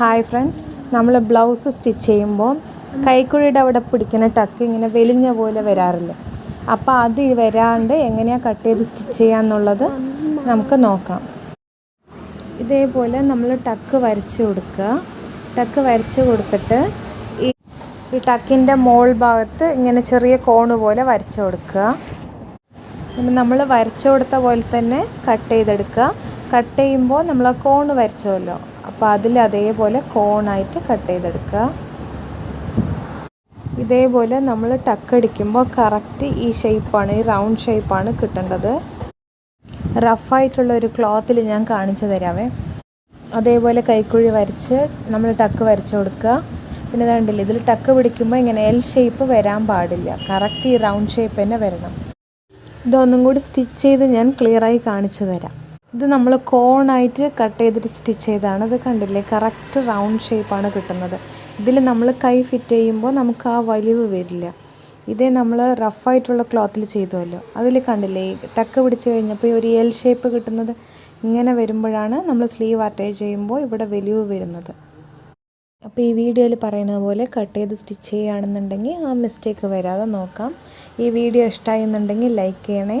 Hi friends നമ്മൾ blouse stitch ചെയ്യുമ്പോൾ കൈക്കുഴിയുടെ അവിടെ പിടിക്കുന്ന ടക്ക് ഇങ്ങനെ വെലിഞ്ഞ പോലെ വരാറില്ല? അപ്പോൾ അത് വരാണ്ട് എങ്ങനെയാണ് കട്ട് ചെയ്ത് സ്റ്റിച്ച് ചെയ്യാന്നുള്ളത് നമുക്ക് നോക്കാം. ഇതേപോലെ നമ്മൾ ടക്ക് വരച്ച് കൊടുക്കുക. ടക്ക് വരച്ച് കൊടുത്തിട്ട് ഈ ടക്കിന്റെ മോൾ ഭാഗത്ത് ഇങ്ങനെ ചെറിയ കോണ് പോലെ വരച്ച് കൊടുക്കുക. നമ്മൾ വരച്ചു കൊടുത്ത പോലെ തന്നെ കട്ട് ചെയ്തെടുക്കുക. കട്ട് ചെയ്യുമ്പോൾ നമ്മൾ കോണ് വരച്ചല്ലോ? അപ്പോൾ അതിൽ അതേപോലെ കോണായിട്ട് കട്ട് ചെയ്തെടുക്കുക. ഇതേപോലെ നമ്മൾ ടക്ക് അടിക്കുമ്പോൾ കറക്റ്റ് ഈ ഷേപ്പാണ് ഈ റൗണ്ട് ഷേപ്പാണ് കിട്ടേണ്ടത്. റഫായിട്ടുള്ള ഒരു ക്ലോത്തിൽ ഞാൻ കാണിച്ചു തരാമേ അതേപോലെ കൈക്കുഴി വരച്ച് നമ്മൾ ടക്ക് വരച്ചു കൊടുക്കുക. പിന്നെ കണ്ടില്ല ഇതിൽ ടക്ക് പിടിക്കുമ്പോൾ ഇങ്ങനെ എൽ ഷേപ്പ് വരാൻ പാടില്ല. കറക്റ്റ് ഈ റൗണ്ട് ഷേപ്പ് തന്നെ വരണം. ഇതൊന്നും കൂടി സ്റ്റിച്ച് ചെയ്ത് ഞാൻ ക്ലിയറായി കാണിച്ചു തരാം. ഇത് നമ്മൾ കോണായിട്ട് കട്ട് ചെയ്തിട്ട് സ്റ്റിച്ച് ചെയ്താണ്. അത് കണ്ടില്ലേ? കറക്റ്റ് റൗണ്ട് ഷേപ്പാണ് കിട്ടുന്നത്. ഇതിൽ നമ്മൾ കൈ ഫിറ്റ് ചെയ്യുമ്പോൾ നമുക്ക് ആ വലിവ് വരില്ല. ഇതേ നമ്മൾ റഫായിട്ടുള്ള ക്ലോത്തിൽ ചെയ്തുവല്ലോ. അതിൽ കണ്ടില്ലേ? ടക്ക് പിടിച്ച് കഴിഞ്ഞപ്പോൾ ഒരു എൽ ഷേപ്പ് കിട്ടുന്നത് ഇങ്ങനെ വരുമ്പോഴാണ് നമ്മൾ സ്ലീവ് അറ്റാച്ച് ചെയ്യുമ്പോൾ ഇവിടെ വലിവ് വരുന്നത്. അപ്പോൾ ഈ വീഡിയോയിൽ പറയുന്നത് പോലെ കട്ട് ചെയ്ത് സ്റ്റിച്ച് ചെയ്യുകയാണെന്നുണ്ടെങ്കിൽ ആ മിസ്റ്റേക്ക് വരാതെ നോക്കാം. ഈ വീഡിയോ ഇഷ്ടമായി എന്നുണ്ടെങ്കിൽ ലൈക്ക് ചെയ്യണേ.